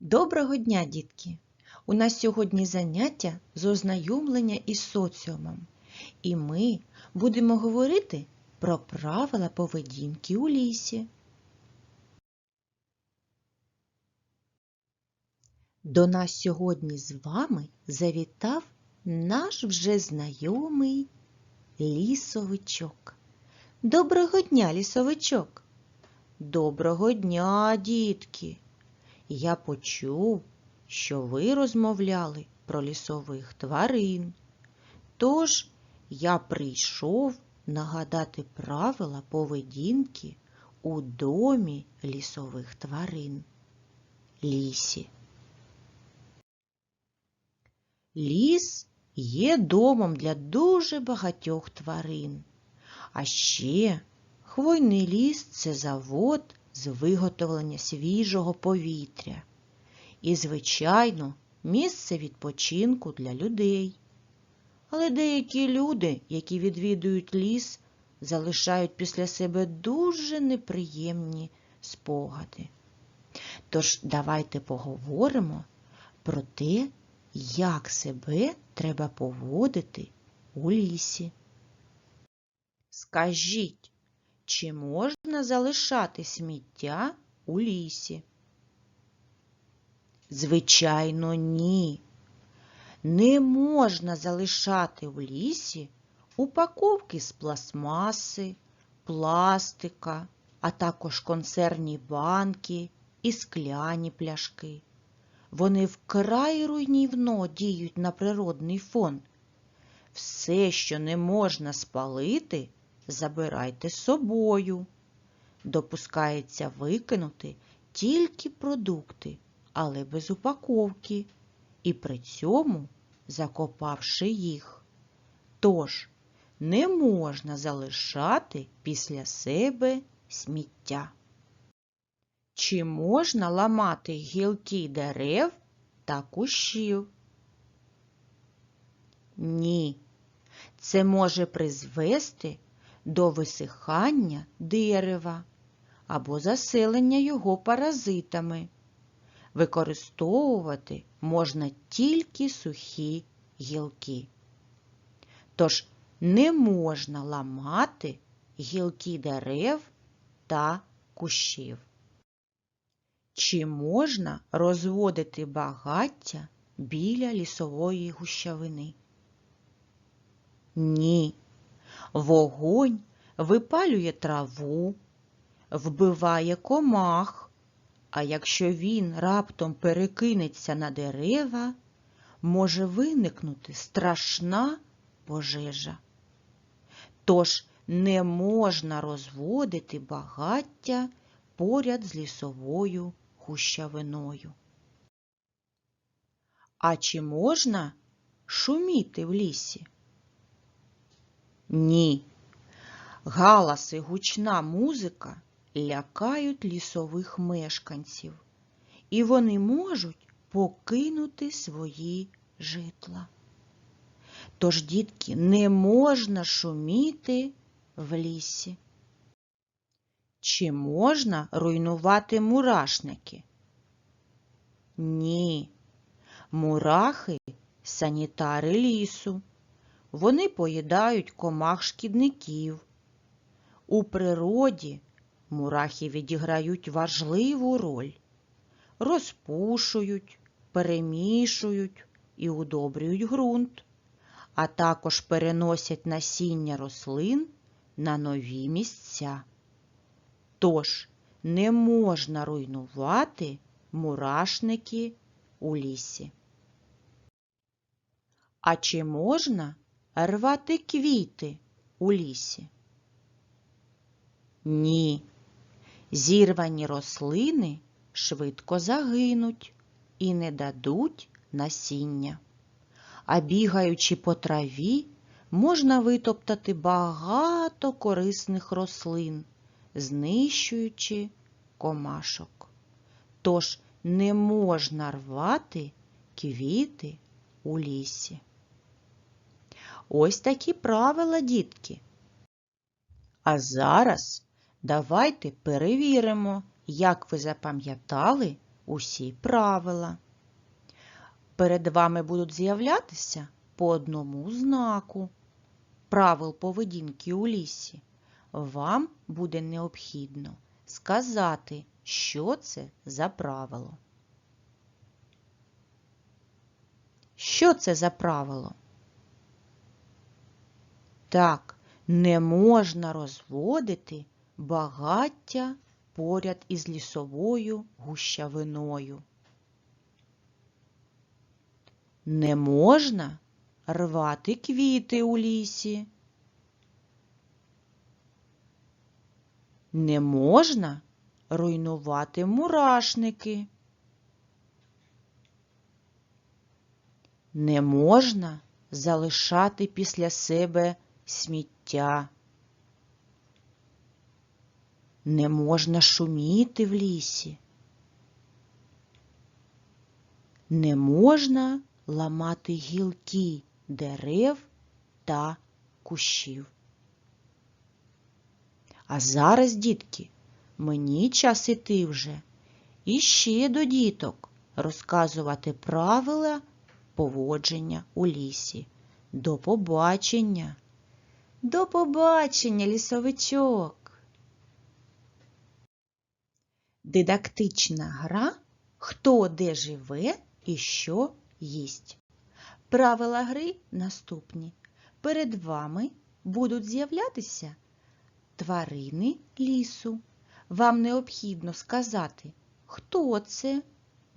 Доброго дня, дітки! У нас сьогодні заняття з ознайомлення із соціумом, і ми будемо говорити про правила поведінки у лісі. До нас сьогодні з вами завітав наш вже знайомий лісовичок. Доброго дня, лісовичок! Доброго дня, дітки! Я почув, що ви розмовляли про лісових тварин. Тож я прийшов нагадати правила поведінки у домі лісових тварин. Лісі. Ліс є домом для дуже багатьох тварин. А ще хвойний ліс це завод з виготовлення свіжого повітря. І, звичайно, місце відпочинку для людей. Але деякі люди, які відвідують ліс, залишають після себе дуже неприємні спогади. Тож давайте поговоримо про те, як себе треба поводити у лісі. Скажіть, чи можна залишати сміття у лісі? Звичайно, ні. Не можна залишати в лісі упаковки з пластмаси, пластика, а також консервні банки і скляні пляшки. Вони вкрай руйнівно діють на природний фон. Все, що не можна спалити, забирайте з собою. Допускається викинути тільки продукти, але без упаковки, і при цьому закопавши їх. Тож не можна залишати після себе сміття. Чи можна ламати гілки дерев та кущів? Ні. Це може призвести до висихання дерева або заселення його паразитами. Використовувати можна тільки сухі гілки. Тож не можна ламати гілки дерев та кущів. Чи можна розводити багаття біля лісової гущавини? Ні. Вогонь випалює траву, вбиває комах, а якщо він раптом перекинеться на дерева, може виникнути страшна пожежа. Тож не можна розводити багаття поряд з лісовою гущавиною. А чи можна шуміти в лісі? Ні. Галас і гучна музика лякають лісових мешканців, і вони можуть покинути свої житла. Тож, дітки, не можна шуміти в лісі. Чи можна руйнувати мурашники? Ні. Мурахи санітари лісу. Вони поїдають комах шкідників. У природі мурахи відіграють важливу роль, розпушують, перемішують і удобрюють ґрунт, а також переносять насіння рослин на нові місця. Тож не можна руйнувати мурашники у лісі. А чи можна рвати квіти у лісі? Ні. Зірвані рослини швидко загинуть і не дадуть насіння. А бігаючи по траві, можна витоптати багато корисних рослин, знищуючи комашок. Тож не можна рвати квіти у лісі. Ось такі правила, дітки. А зараз давайте перевіримо, як ви запам'ятали усі правила. Перед вами будуть з'являтися по одному знаку правил поведінки у лісі. Вам буде необхідно сказати, що це за правило. Що це за правило? Так, не можна розводити багаття поряд із лісовою гущавиною. Не можна рвати квіти у лісі. Не можна руйнувати мурашники. Не можна залишати після себе сміття. Не можна шуміти в лісі. Не можна ламати гілки дерев та кущів. А зараз, дітки, мені час іти вже іще до діток розказувати правила поводження у лісі. До побачення. До побачення, лісовичок. Дидактична гра Хто де живе і що їсть. Правила гри наступні. Перед вами будуть з'являтися тварини лісу. Вам необхідно сказати, хто це,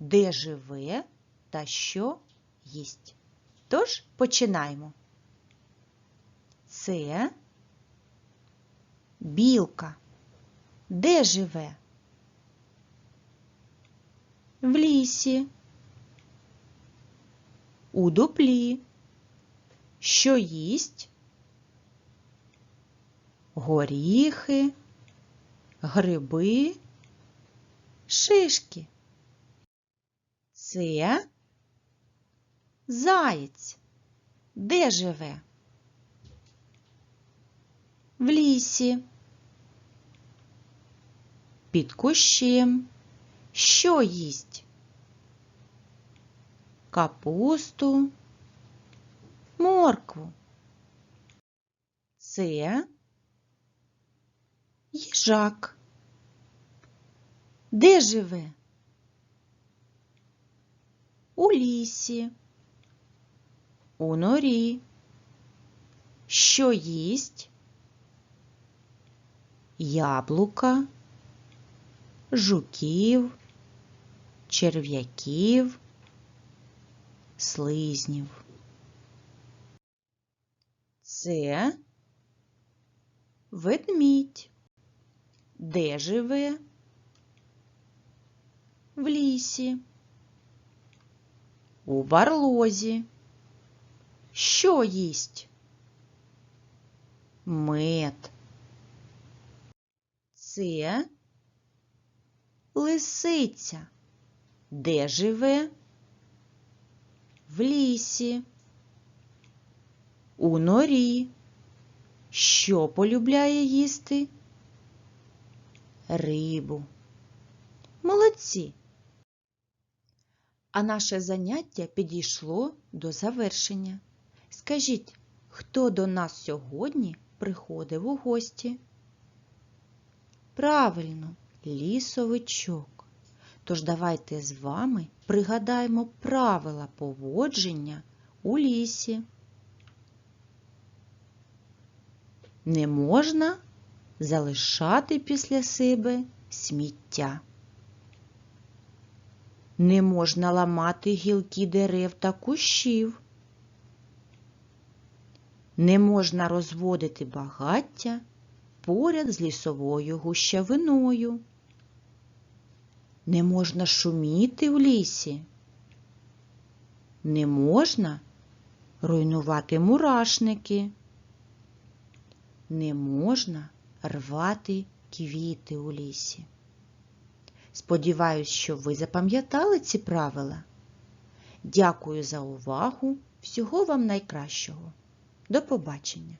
де живе та що їсть. Тож починаємо. Це білка. Де живе? В лісі. У дуплі. Що їсть? Горіхи, гриби, шишки. Це заєць. Де живе? В лісі. Під кущем. Що їсть? Капусту, моркву. Це їжак. Де живе? У лісі, у норі. Що їсть? Яблука, жуків, черв'яків, слизнів. Це ведмідь. Де живе? В лісі. У барлозі. Що їсть? Мед. Це лисиця. Де живе? В лісі. У норі. Що полюбляє їсти? Рибу. Молодці. А наше заняття підійшло до завершення. Скажіть, хто до нас сьогодні приходив у гості? Правильно, лісовичок. Тож давайте з вами пригадаємо правила поводження у лісі. Не можна залишати після себе сміття. Не можна ламати гілки дерев та кущів. Не можна розводити багаття поряд з лісовою гущавиною. Не можна шуміти в лісі. Не можна руйнувати мурашники. Не можна рвати квіти у лісі. Сподіваюсь, що ви запам'ятали ці правила. Дякую за увагу. Всього вам найкращого. До побачення!